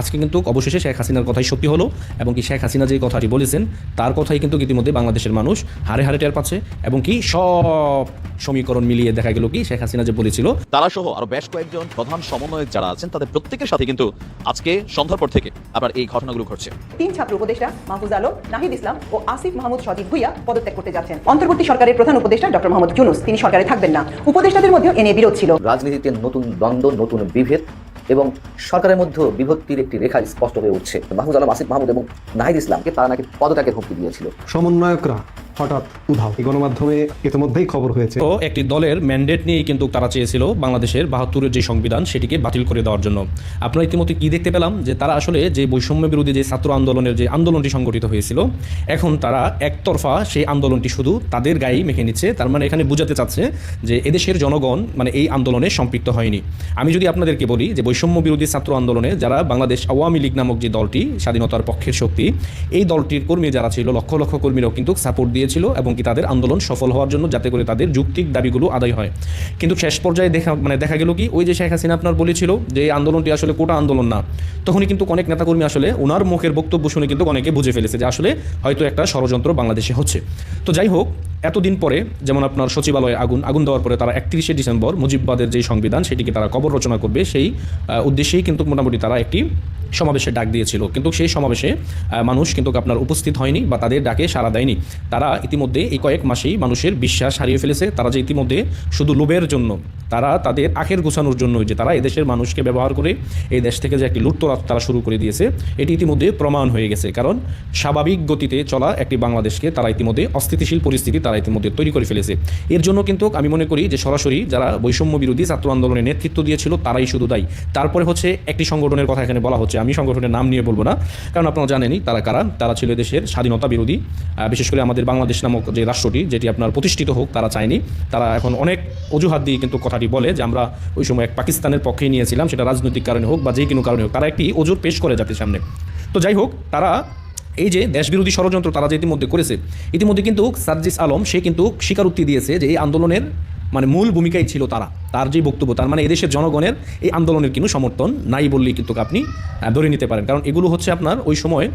আজকে কিন্তু অবশেষে শেখ হাসিনার কথাই সত্যি হলো এবং কি শেখ হাসিনা যে কথাটি বলেছেন তার কথাই কিন্তু ইতিমধ্যে বাংলাদেশের মানুষ হারে হারে টের পাচ্ছে এবং কি সব সমীকরণ মিলিয়ে দেখা গেল কি শেখ হাসিনা যে বলেছিল। তারা সহ আরও বেশ কয়েকজন প্রধান সমন্বয়ক যারা আছেন তাদের প্রত্যেকের সাথে কিন্তু আজকে সন্ধ্যার পর থেকে আবার এই ঘটনাগুলো ঘটছে। তিন ছাত্র উপদেষ্টা মাহফুজ আলম নাহিদ ইসলাম ও আসিফ মাহমুদ সজিদ ভুইয়া পদত্যাগ করতে যাচ্ছেন। অন্তর্বর্তী সরকারের প্রধান উপদেষ্টা ডক্টর মোহাম্মদ ইউনুস তিনি সরকারে থাকবেন না। উপদেষ্টাদের মধ্যেও এ নিয়ে বিরোধ ছিল। রাজনীতিতে নতুন দ্বন্দ্ব নতুন বিভেদ এবং সরকারের মধ্যে বিভক্তির একটি রেখা স্পষ্ট হয়ে উঠছে। মাহমুদ আলম, আসিফ মাহমুদ এবং নাহিদ ইসলামকে তারা নাকি পদত্যাগের হুমকি দিয়েছিল। সমন্বয়করা হঠাৎ উধাও। এই গণমাধ্যমে ইতিমধ্যেই খবর হয়েছে। তো একটি দলের ম্যান্ডেট নিয়েই কিন্তু তারা চেয়েছিল বাংলাদেশের বাহাত্তরের যে সংবিধান, সেটিকে বাতিল করে দেওয়ার জন্য। আপনারা ইতিমধ্যে কি দেখতে পেলাম? যে তারা আসলে যে বৈষম্য বিরোধী যে ছাত্র আন্দোলনের যে আন্দোলনটি সংগঠিত হয়েছিল, এখন তারা একতরফা সেই আন্দোলনটি শুধু তাদের গায়েই মেখে নিচ্ছে। তার মানে এখানে বোঝাতে চাচ্ছে যে এদেশের জনগণ মানে এই আন্দোলনে সম্পৃক্ত হয়নি। আমি যদি আপনাদেরকে বলি যে বৈষম্য বিরোধী ছাত্র আন্দোলনে যারা বাংলাদেশ আওয়ামী লীগ নামক যে দলটি, স্বাধীনতার পক্ষের শক্তি, এই দলটির কর্মী যারা ছিল, লক্ষ লক্ষ কর্মীরাও কিন্তু সাপোর্ট দিয়েছিল এবং কি তাদের আন্দোলন সফল হওয়ার জন্য যাতে করে তাদের যুক্তিক দাবিগুলো আদায় হয়। কিন্তু শেষ পর্যায়ে দেখা মানে দেখা গেল কি, ওই যে শেখ হাসিনা আপনার বলেছিল যে এই আন্দোলনটি আসলে কোটা আন্দোলন না, তখনই কিন্তু অনেক নেতাকর্মী আসলে ওনার মুখের বক্তব্য শুনে কিন্তু অনেকে বুঝে ফেলেছে যে আসলে হয়তো একটা ষড়যন্ত্র বাংলাদেশে হচ্ছে। তো যাই হোক এতদিন পরে যেমন আপনার সচিবালয়ে আগুন আগুন দেওয়ার পরে তারা একত্রিশে ডিসেম্বর মুজিববাদের যে সংবিধান সেটিকে তারা কবর রচনা করবে, সেই উদ্দেশ্যেই কিন্তু মোটামুটি তারা একটি সমাবেশে ডাক দিয়েছিল। কিন্তু সেই সমাবেশে মানুষ কিন্তু আপনার উপস্থিত হয়নি বা তাদের ডাকে সাড়া দেয়নি। তারা ইতিমধ্যে এই কয়েক মাসেই মানুষের বিশ্বাস হারিয়ে ফেলেছে। তারা যে ইতিমধ্যে শুধু লোভের জন্য, তারা তাদের আখের গোছানোর জন্য যে তারা এদেশের মানুষকে ব্যবহার করে এই দেশ থেকে যে একটি লুটতরাজ তারা শুরু করে দিয়েছে, এটি ইতিমধ্যে প্রমাণ হয়ে গেছে। কারণ স্বাভাবিক গতিতে চলা একটি বাংলাদেশকে তারা ইতিমধ্যে অস্থিতিশীল পরিস্থিতি তারা ইতিমধ্যে তৈরি করে ফেলেছে। এর জন্য কিন্তু আমি মনে করি যে সরাসরি যারা বৈষম্য বিরোধী ছাত্র আন্দোলনের নেতৃত্ব দিয়েছিল, তারাই শুধু দায়ী। তারপরে হচ্ছে একটি সংগঠনের কথা এখানে বলা হচ্ছে। আমি সংগঠনের নাম নিয়ে বলব না, কারণ আপনারা জানেনই তারা কারা। তারা ছিল দেশের স্বাধীনতা বিরোধী। বিশেষ করে আমাদের বাংলাদেশ নামক যে রাষ্ট্রটি, যেটি আপনার প্রতিষ্ঠিত হোক, তারা চায়নি। তারা এখন অনেক অজুহাত দিয়ে কিন্তু কথাটি বলে যে আমরা ওই সময় এক পাকিস্তানের পক্ষেই নিয়েছিলাম, সেটা রাজনৈতিক কারণে হোক বা যে কোনো কারণে হোক। তারা একটি অজুর পেশ করে জাতির সামনে। তো যাই হোক, তারা এই যে দেশবিরোধী ষড়যন্ত্র তারা যে ইতিমধ্যে করেছে, ইতিমধ্যে কিন্তু সার্জিস আলম, সে কিন্তু স্বীকারোক্তি দিয়েছে যে এই আন্দোলনের মানে মূল ভূমিকাই ছিল তারা। তার যে বক্তব্য, তার মানে এদেশের জনগণের এই আন্দোলনের কিন্তু সমর্থন নাই বললেই কিন্তু আপনি ধরে নিতে পারেন। কারণ এগুলো হচ্ছে আপনার ওই সময়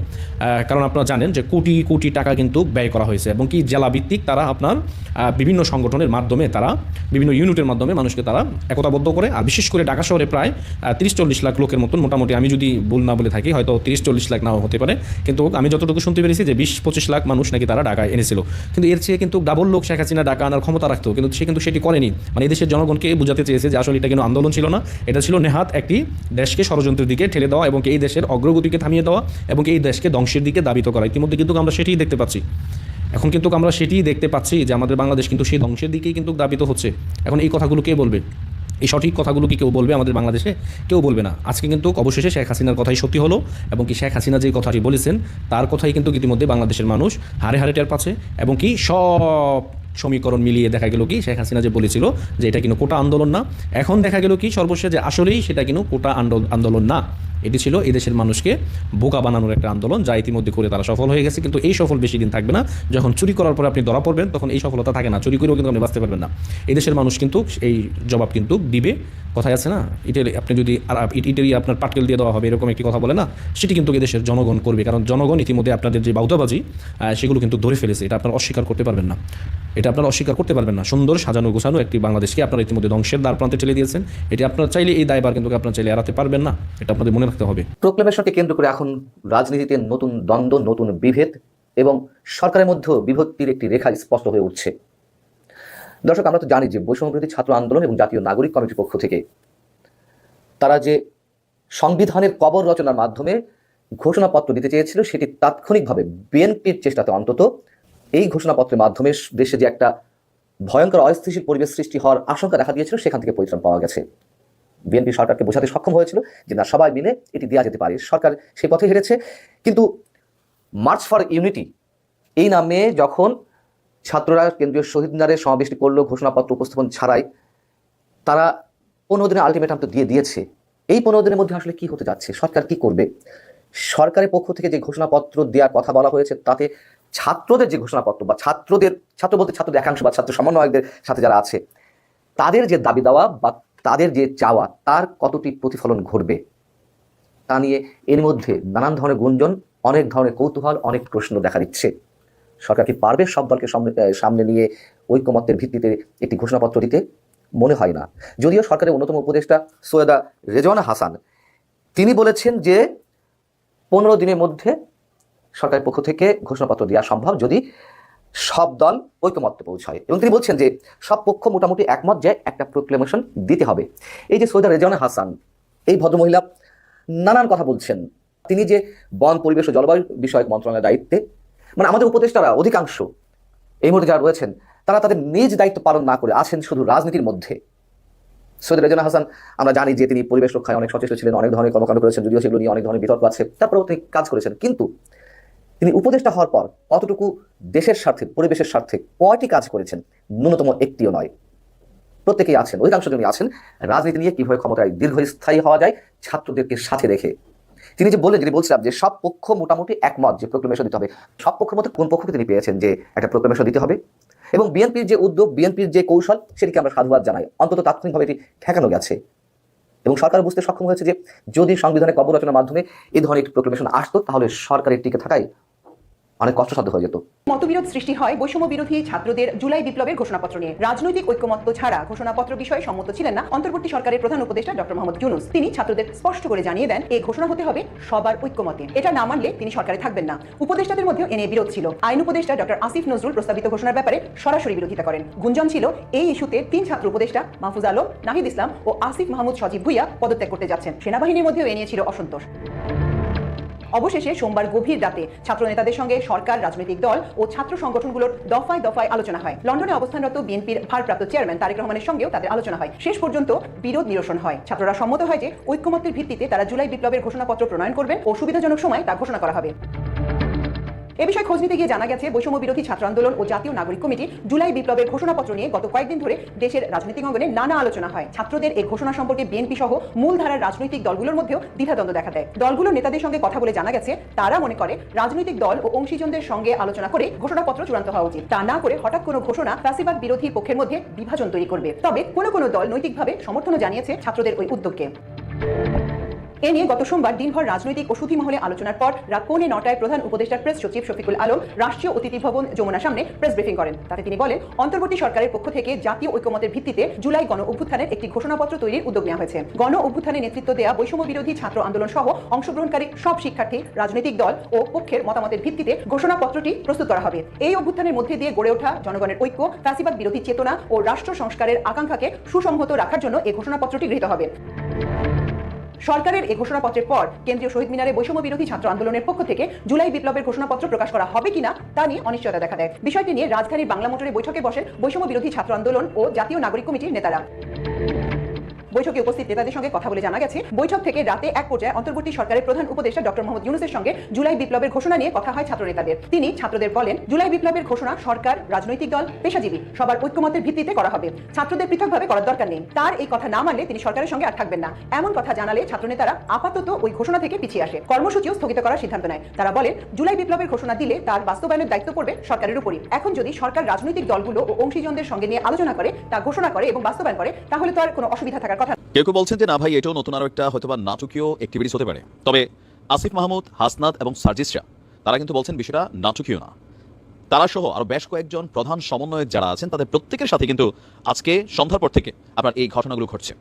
কারণ আপনারা জানেন যে কোটি কোটি টাকা কিন্তু ব্যয় করা হয়েছে এবং কি জেলা ভিত্তিক তারা আপনার বিভিন্ন সংগঠনের মাধ্যমে তারা, বিভিন্ন ইউনিটের মাধ্যমে মানুষকে তারা একতাবদ্ধ করে, আর বিশেষ করে ঢাকা শহরে প্রায় তিরিশ চল্লিশ লাখ লোকের মতন মোটামুটি আমি যদি ভুল না বলে থাকি, হয়তো তিরিশ চল্লিশ লাখ নাও হতে পারে, কিন্তু আমি যতটুকু শুনতে পেরেছি যে বিশ পঁচিশ লাখ মানুষ নাকি তারা ঢাকায় এনেছিল। কিন্তু এর চেয়ে কিন্তু ডাবল লোক শেখ হাসিনা ঢাকা আনার ক্ষমতা রাখতো, কিন্তু সে কিন্তু সেটি করেনি। মানে এদেশের জনগণকে বোঝাতে চেয়েছে যে আসলে এটা কিন্তু আন্দোলন ছিল না। এটা ছিল নেহাত একটি দেশকে ষড়যন্ত্রের দিকে ঠেলে দেওয়া এবং এই দেশের অগ্রগতিকে থামিয়ে দেওয়া এবং এই দেশকে ধ্বংসের দিকে দাবিত করা। ইতিমধ্যে কিন্তু আমরা সেটিই দেখতে পাচ্ছি। এখন কিন্তু আমরা সেটিই দেখতে পাচ্ছি যে আমাদের বাংলাদেশ কিন্তু সেই ধ্বংসের দিকেই কিন্তু দাবিত হচ্ছে। এখন এই কথাগুলো কে বলবে? এই সঠিক কথাগুলো কি কেউ বলবে আমাদের বাংলাদেশে? কেউ বলবে না। আজকে কিন্তু অবশেষে শেখ হাসিনার কথাই সত্যি হলো এবং কি শেখ হাসিনা যে কথাটি বলেছেন, তার কথাই কিন্তু ইতিমধ্যে বাংলাদেশের মানুষ হারে হারে টের পাচ্ছে এবং কি সব সমীকরণ মিলিয়ে দেখা গেল কি শেখ হাসিনা যে বলেছিল যে এটা কিন্তু কোটা আন্দোলন না। এখন দেখা গেল কি সর্বশেষ যে আসলেই সেটা কিন্তু কোটা আন্দোলন না। এটি ছিল এই দেশের মানুষকে বোকা বানানোর একটা আন্দোলন যা ইতিমধ্যে করে তারা সফল হয়ে গেছে কিন্তু এই সফল বেশি দিন থাকবে না। যখন চুরি করার পরে আপনি ধরা পড়বেন তখন এই সফলতা থাকে না। চুরি করেও কিন্তু আপনি বাঁচতে পারবেন না। এই দেশের মানুষ কিন্তু এই জবাব কিন্তু দিবে। কথায় আছে না? ইটের আপনি যদি ইটেরই আপনার পাটকেল দিয়ে দেওয়া হবে এরকম একটি কথা বলে না? সেটি কিন্তু এই দেশের জনগণ করবে। কারণ জনগণ ইতিমধ্যে আপনাদের যে বাউতাবাজি আহ, সেগুলো কিন্তু ধরে ফেলেছে। এটা আপনার অস্বীকার করতে পারবেন না। এটা আপনারা অস্বীকার করতে পারবেন না। সুন্দর সাজানো গোছানো একটি বাংলাদেশকে আপনারা ইতিমধ্যে ধ্বংসের দ্বার প্রান্তে ঠেলে দিয়েছেন। এটি আপনারা চাইলে এই দায়বার কিন্তু আপনারা চাইলে এড়াতে পারবেন না। এটা আপনাদের মনে রাখতে হবে। প্রোক্লেমেশনকে কেন্দ্র করে এখন রাজনীতিতে নতুন দ্বন্দ্ব, নতুন বিভেদ এবং সরকারের মধ্যে বিভক্তির একটি রেখা স্পষ্ট হয়ে উঠছে। দর্শক, আমরা তো জানি যে বৈষম্যবিরোধী ছাত্র আন্দোলন এবং জাতীয় নাগরিক কমিটির পক্ষ থেকে তারা যে সংবিধানের কবর রচনার মাধ্যমে ঘোষণাপত্র দিতে চেয়েছিল, সেটি তাৎক্ষণিকভাবে বিএনপির চেষ্টাতে অন্তত এই ঘোষণাপত্রের মাধ্যমে দেশে যে একটা ভয়ঙ্কর অস্থিতিশীল পরিবেশ সৃষ্টি হওয়ার আশঙ্কা দেখা দিয়েছিল, সেখান থেকে পরিত্রাণ পাওয়া গেছে। বিএনপি সরকারকে বোঝাতে সক্ষম হয়েছিল যে, না, সবাই মিলে এটি দেওয়া যেতে পারে। সরকার সেই পথে হেরেছে কিন্তু মার্চ ফর ইউনিটি এই নামে যখন ছাত্ররা কেন্দ্রীয় শহীদ মিনারে সমাবেশটি করল, ঘোষণাপত্র উপস্থাপন ছাড়াই, তারা পনেরো দিনের আলটিমেটাম তো দিয়ে দিয়েছে। এই পনেরো দিনের মধ্যে আসলে কি হতে যাচ্ছে? সরকার কি করবে? সরকারের পক্ষ থেকে যে ঘোষণাপত্র দেওয়ার কথা বলা হয়েছে, তাতে ছাত্রদের যে ঘোষণাপত্র বা ছাত্রদের, ছাত্র বলতে ছাত্রদের একাংশ বা ছাত্র সমন্বয়কদের সাথে যারা আছে, তাদের যে দাবি দেওয়া বা তাদের যে চাওয়া, তার কতটি প্রতিফলন ঘটবে? তা নিয়ে এর মধ্যে নানান ধরনের গুঞ্জন, অনেক ধরনের কৌতূহল, অনেক প্রশ্ন দেখা দিচ্ছে। সরকার কি পারবে সব দলকে সামনে সামনে নিয়ে ঐক্যমত্যের ভিত্তিতে একটি ঘোষণাপত্র দিতে? মনে হয় না। যদিও সরকারের অন্যতম উপদেষ্টা সৈয়দা রেজওয়ানা হাসান, তিনি বলেছেন যে পনেরো দিনের মধ্যে সরকারের পক্ষ থেকে ঘোষণাপত্র দেওয়া সম্ভব যদি সব দল ঐকমত্যে পৌঁছায়। এবং তিনি বলছেন যে, সব পক্ষ মোটামুটি একমত যে একটা প্রোক্লেমেশন দিতে হবে। এই যে সৈয়দা রেজানা হাসান, এই ভদ্রমহিলা নানান কথা বলছেন। তিনি যে বন, পরিবেশ ও জলবায়ু বিষয়ক মন্ত্রণালয়ের দায়িত্বে মানে আমাদের উপদেষ্টারা অধিকাংশ এই মুহূর্তে যারা রয়েছেন, তারা তাদের নিজ দায়িত্ব পালন না করে আছেন শুধু রাজনীতির মধ্যে। সৈয়দ রেজানা হাসান, আমরা জানি যে তিনি পরিবেশ রক্ষায় অনেক সচেষ্ট ছিলেন, অনেক ধরনের কর্মকাণ্ড করেছেন, যদিও সেগুলো নিয়ে অনেক ধরনের বিতর্ক আছে, তারপরেও তিনি কাজ করেছেন। কিন্তু তিনি উপদেষ্টা হওয়ার পর কতটুকু দেশের স্বার্থে, পরিবেশের স্বার্থে কয়টি কাজ করেছেন ন্যূনতম একটিও নয়। প্রত্যেকেই আছেন, অধিকাংশ জনই আছেন। রাজনীতি নিয়ে কীভাবে ক্ষমতায় দীর্ঘস্থায়ী হওয়া যায় ছাত্রদেরকে সাথে রেখে। তিনি যে বললেন যদি বলছিলাম যে সব পক্ষ মোটামুটি একমত যে প্রোক্লেমেশন দিতে হবে। সব পক্ষের মধ্যে কোন পক্ষকে তিনি পেয়েছেন যে একটা প্রোক্লেমেশন দিতে হবে? এবং বিএনপির যে উদ্যোগ, বিএনপির যে কৌশল, সেটিকে আমরা সাধুবাদ জানাই। অন্তত তাৎক্ষণিকভাবে এটি ঠেকানো গেছে। এবং সরকার বুঝতে সক্ষম হয়েছে যে যদি সংবিধানে কবর রচনার মাধ্যমে এই ধরনের একটি প্রোক্লেমেশন আসতো, তাহলে সরকারের টিকে থাকাই অনেক কষ্টসাধ্য হয়ে যেত। মতবিরোধ সৃষ্টি হয় বৈষম্য বিরোধী ছাত্রদের জুলাই বিপ্লবের ঘোষণাপত্র নিয়ে। রাজনৈতিক ঐক্যমত্য ছাড়া ঘোষণাপত্র বিষয়ে সম্মত ছিলেন না অন্তর্বর্তী সরকারের প্রধান উপদেষ্টা ডক্টর মোহাম্মদ ইউনুস। তিনি ছাত্রদের স্পষ্ট করে জানিয়ে দেন এই ঘোষণা হতে হবে সবার ঐক্যমতে। এটা না মানলে তিনি সরকারে থাকবেন না। উপদেষ্টাদের মধ্যেও এনে বিরোধ ছিল। আইন উপদেষ্টা ডক্টর আসিফ নজরুল প্রস্তাবিত ঘোষণার ব্যাপারে সরাসরি বিরোধিতা করেন। গুঞ্জন ছিল, এই ইস্যুতে তিন ছাত্র উপদেষ্টা মাহফুজ আলম, নাহিদ ইসলাম ও আসিফ মাহমুদ সজীব ভুইয়া পদত্যাগ করতে যাচ্ছেন। সেনাবাহিনীর মধ্যেও এ নিয়ে ছিল অসন্তোষ। অবশেষে সোমবার গভীর রাতে ছাত্র নেতাদের সঙ্গে সরকার, রাজনৈতিক দল ও ছাত্র সংগঠনগুলোর দফায় দফায় আলোচনা হয়। লন্ডনে অবস্থানরত বিএনপির ভারপ্রাপ্ত চেয়ারম্যান তারেক রহমানের সঙ্গেও তাদের আলোচনা হয়। শেষ পর্যন্ত বিরোধ নিরসন হয়। ছাত্ররা সম্মত হয় যে ঐক্যমত্যের ভিত্তিতে তারা জুলাই বিপ্লবের ঘোষণাপত্র প্রণয়ন করবেন ও সুবিধাজনক সময় তা ঘোষণা করা হবে। এ বিষয়ে খোঁজ নিতে গিয়ে জানা গেছে, বৈষম্য বিরোধী ছাত্র আন্দোলন ও জাতীয় নাগরিক কমিটি জুলাই বিপ্লবের ঘোষণাপত্র নিয়ে গত কয়েকদিন ধরে দেশের রাজনৈতিক অঙ্গনে নানা আলোচনা হয়। ছাত্রদের এই ঘোষণা সম্পর্কে বিএনপি সহ মূল ধারার রাজনৈতিক দলগুলোর মধ্যেও দ্বিধাদ্বন্দ্ব দেখা দেয়। দলগুলোর নেতাদের সঙ্গে কথা বলে জানা গেছে, তারা মনে করে রাজনৈতিক দল ও অংশীজনদের সঙ্গে আলোচনা করে ঘোষণাপত্র চূড়ান্ত হওয়া উচিত। তা না করে হঠাৎ কোনো ঘোষণা ফ্যাসিবাদ বিরোধী পক্ষের মধ্যে বিভাজন তৈরি করবে। তবে কোনো কোনো দল নৈতিকভাবে সমর্থনও জানিয়েছে ছাত্রদের ওই উদ্যোগকে। এ নিয়ে গত সোমবার দিনভর রাজনৈতিক ও সুধী মহলে আলোচনার পর রাত পৌনে নটায় প্রধান উপদেষ্টার প্রেস সচিব শফিকুল আলম রাষ্ট্রীয় অতিথি ভবন যমুনার সামনে প্রেস ব্রিফিং করেন। তাতে তিনি বলেন, অন্তর্বর্তী সরকারের পক্ষ থেকে জাতীয় ঐক্যমতের ভিত্তিতে জুলাই গণ অভ্যুত্থানের একটি ঘোষণাপত্র তৈরির উদ্যোগ নেওয়া হয়েছে। গণ অভ্যুত্থানে নেতৃত্ব দেওয়া বৈষম্য বিরোধী ছাত্র আন্দোলন সহ অংশগ্রহণকারী সব শিক্ষার্থী, রাজনৈতিক দল ও পক্ষের মতামতের ভিত্তিতে ঘোষণাপত্রটি প্রস্তুত করা হবে। এই অভ্যুত্থানের মধ্যে দিয়ে গড়ে ওঠা জনগণের ঐক্য, ফ্যাসিবাদ বিরোধী চেতনা ও রাষ্ট্র সংস্কারের আকাঙ্ক্ষাকে সুসংহত রাখার জন্য এই ঘোষণাপত্রটি গৃহীত হবে। সরকারের এই ঘোষণাপত্রের পর কেন্দ্রীয় শহীদ মিনারে বৈষম্য বিরোধী ছাত্র আন্দোলনের পক্ষ থেকে জুলাই বিপ্লবের ঘোষণাপত্র প্রকাশ করা হবে কিনা তা নিয়ে অনিশ্চয়তা দেখা দেয়। বিষয়টি নিয়ে রাজধানীর বাংলা মোটরে বৈঠকে বসেন বৈষম্য বিরোধী ছাত্র আন্দোলন ও জাতীয় নাগরিক কমিটির নেতারা। বৈঠকে উপস্থিত নেতাদের সঙ্গে কথা বলে জানা গেছে, বৈঠক থেকে রাতে এক পর্যায়ে অন্তর্বর্তী সরকারের প্রধান উপদেষ্টা ডক্টর মোহাম্মদ ইউনুসের সঙ্গে জুলাই বিপ্লবের ঘোষণা নিয়ে কথা হয় ছাত্র নেতাদের তিনি ছাত্রদের বলেন, জুলাই বিপ্লবের ঘোষণা সরকার, রাজনৈতিক দল, পেশাজীবী, সবার ঐক্যমতের ভিত্তিতে করা হবে। ছাত্রদের পৃথকভাবে করার দরকার নেই। তার এই কথা না মানলে তিনি সরকারের সঙ্গে আর থাকবেন না। এমন কথা জানালে ছাত্রনেতারা আপাতত ওই ঘোষণা থেকে পিছিয়ে আসে। কর্মসূচিও স্থগিত করার সিদ্ধান্ত নেয়। তারা বলেন, জুলাই বিপ্লবের ঘোষণা দিলে তার বাস্তবায়নের দায়িত্ব পড়বে সরকারের উপরই। এখন যদি সরকার রাজনৈতিক দলগুলো ও অংশীজনদের সঙ্গে নিয়ে আলোচনা করে, তা ঘোষণা করে এবং বাস্তবায়ন করে, তাহলে তো আর কোনো অসুবিধা থাকার কেউ কেউ বলছেন যে, না ভাই, এটাও নতুন আরও একটা হয়তোবা নাটকীয় অ্যাক্টিভিটিস হতে পারে। তবে আসিফ মাহমুদ এবং তারা কিন্তু বলছেন বিষয়টা নাটকীয় না। তারা সহ আরও বেশ কয়েকজন প্রধান সমন্বয়ক যারা আছেন, তাদের প্রত্যেকের সাথে কিন্তু আজকে সন্ধ্যার পর থেকে আপনার এই ঘটনাগুলো ঘটছে।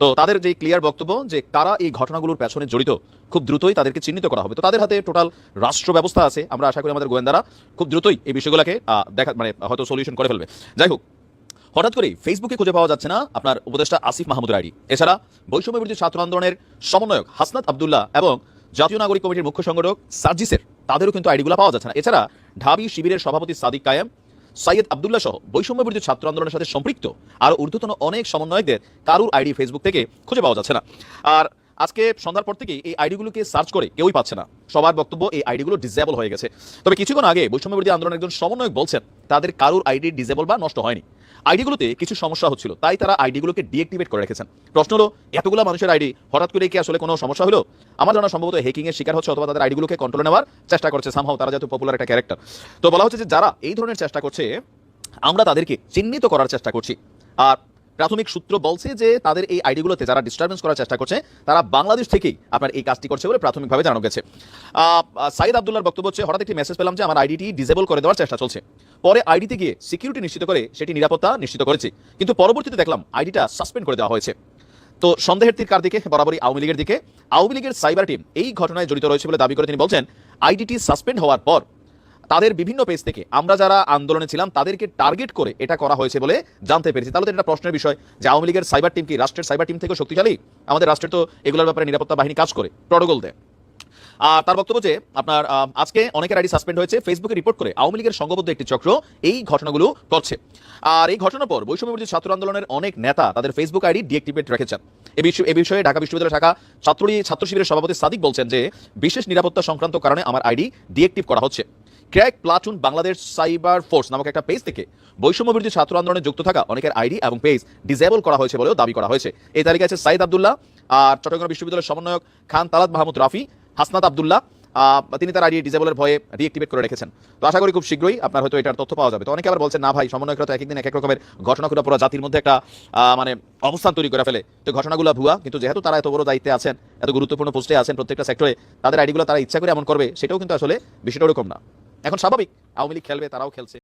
তো তাদের যে ক্লিয়ার বক্তব্য যে কারা এই ঘটনাগুলোর পেছনে জড়িত, খুব দ্রুতই তাদেরকে চিহ্নিত করা হবে। তো তাদের হাতে টোটাল রাষ্ট্র ব্যবস্থা আছে। আমরা আশা করি আমাদের গোয়েন্দারা খুব দ্রুতই এই বিষয়গুলোকে দেখা মানে হয়তো সলিউশন করে ফেলবে। যাই হোক হঠাৎ করেই ফেসবুকে খুঁজে পাওয়া যাচ্ছে না আপনার উপদেষ্টা আসিফ মাহমুদের আইডি। এছাড়া বৈষম্য বিরোধী ছাত্র আন্দোলনের সমন্বয়ক হাসনাত আবদুল্লাহ এবং জাতীয় নাগরিক কমিটির মুখ্য সংগঠক সার্জিসের, তাদেরও কিন্তু আইডিগুলো পাওয়া যাচ্ছে না। এছাড়া ঢাবি শিবিরের সভাপতি সাদিক কায়েম সাইয়েদ আবদুল্লাহ সহ বৈষম্য বিরোধী ছাত্র আন্দোলনের সাথে সম্পৃক্ত আর ঊর্ধ্বতন অনেক সমন্বয়কদের কারুর আইডি ফেসবুক থেকে খুঁজে পাওয়া যাচ্ছে না। আর আজকে সন্ধ্যার পর থেকেই এই আইডিগুলোকে সার্চ করে কেউই পাচ্ছে না। সবার বক্তব্য এই আইডিগুলো ডিসেবল হয়ে গেছে। তবে কিছুক্ষণ আগে বৈষম্য বিরোধী আন্দোলনের একজন সমন্বয়ক বলছেন, তাদের কারুর আইডি ডিসেবল বা নষ্ট হয়নি। আইডিগুলোতে কিছু সমস্যা হচ্ছিল, তাই তারা আইডিগুলোকে ডিএক্টিভেট করে রেখেছেন। প্রশ্ন হলো, এতগুলো মানুষের আইডি হঠাৎ করে কি আসলে কোনো সমস্যা হলো? আমার জানা সম্ভবত হেকিংয়ের শিকার হচ্ছে অথবা তাদের আইডিগুলোকে কন্ট্রোল নেওয়ার চেষ্টা করছে সামহাও তারা যেহেতু পপুলার একটা ক্যারেক্টার তো বলা হচ্ছে যে যারা এই ধরনের চেষ্টা করছে, আমরা তাদেরকে চিহ্নিত করার চেষ্টা করছি। আর প্রাথমিক সূত্র বলছে যে তাদের এই আইডিগুলোতে যারা ডিস্টারবেন্স করার চেষ্টা করছে, তারা বাংলাদেশ থেকেই আপনার এই কাজটি করছে বলে প্রাথমিকভাবে জানানো গেছে। সাইদ আবদুল্লার বক্তব্য হচ্ছে, হঠাৎ একটি মেসেজ পেলাম যে আমার আইডিটি ডিসেবল করে দেওয়ার চেষ্টা চলছে। পরে আইডিতে গিয়ে সিকিউরিটি নিশ্চিত করে সেটি নিরাপত্তা নিশ্চিত করেছি। কিন্তু পরবর্তীতে দেখলাম আইডিটা সাসপেন্ড করে দেওয়া হয়েছে। তো সন্দেহের তীর কার দিকে? বরাবরই আওয়ামী লীগের দিকে। আওয়ামী লীগের সাইবার টিম এই ঘটনায় জড়িত রয়েছে বলে দাবি করে তিনি বলছেন আইডিটি সাসপেন্ড হওয়ার পর তাদের বিভিন্ন পেজ থেকে আমরা যারা আন্দোলনে ছিলাম, তাদেরকে টার্গেট করে এটা করা হয়েছে বলে জানতে পেরেছি। তাহলে এটা প্রশ্নের বিষয় যে আওয়ামী লীগের সাইবার টিম কি রাষ্ট্রের সাইবার টিম থেকে শক্তিশালী? আমাদের রাষ্ট্রের তো এগুলোর ব্যাপারে নিরাপত্তা বাহিনী কাজ করে প্রটোকল দেয়। আর তার বক্তব্য যে আপনার আজকে অনেকের আইডি সাসপেন্ড হয়েছে ফেসবুকে রিপোর্ট করে আওয়ামী লীগের সংঘবদ্ধ একটি চক্র এই ঘটনাগুলো করছে। আর এই ঘটনার পর বৈষম্য বিরোধী ছাত্র আন্দোলনের অনেক নেতা তাদের ফেসবুক আইডি ডিএক্টিভেট রেখেছেন। এ বিষয়ে ঢাকা বিশ্ববিদ্যালয় শাখা ছাত্রী, ছাত্র শিবিরের সভাপতি সাদিক বলছেন যে বিশেষ নিরাপত্তা সংক্রান্ত কারণে আমার আইডি ডিএক্টিভ করা হচ্ছে। Crack platoon Bangladesh cyber force নামক একটা পেজ থেকে বৈষম্য বিরোধী ছাত্র আন্দোলনে যুক্ত থাকা অনেকের আইডি এবং পেজ ডিসেবল করা হয়েছে বলেও দাবি করা হয়েছে। এই তালিকায় আছে সাইদ আবদুল্লাহ আর চট্টগ্রাম বিশ্ববিদ্যালয়ের সমন্বয়ক খান তালাত মাহমুদ রাফি, হাসনাত আবদুল্লাহ তিনি তার আইডি ডিসেবলের ভয়ে রিঅ্যাক্টিভেট করে রেখেছেন। তো আশা করি খুব শীঘ্রই আপনার হয়তো এটার তথ্য পাওয়া যাবে। তো অনেকে আবার বলছেন, না ভাই, সমন্বয়করা তো এক একদিন এক এক রকমের ঘটনা করে পুরো জাতির মধ্যে একটা মানে অবস্থান তৈরি করে ফেলে। তো ঘটনাগুলো ভুয়া, কিন্তু যেহেতু তারা এত বড় দায়িত্বে আছেন, এত গুরুত্বপূর্ণ পোস্টে আছেন প্রত্যেকটা সেক্টরে তাদের আইডিগুলো তারা ইচ্ছা করে এমন করবে, সেটাও কিন্তু আসলে বিষয়টা ওরকম না। এখন স্বাভাবিক আওয়ামী লীগ খেলবে তারাও খেলছে।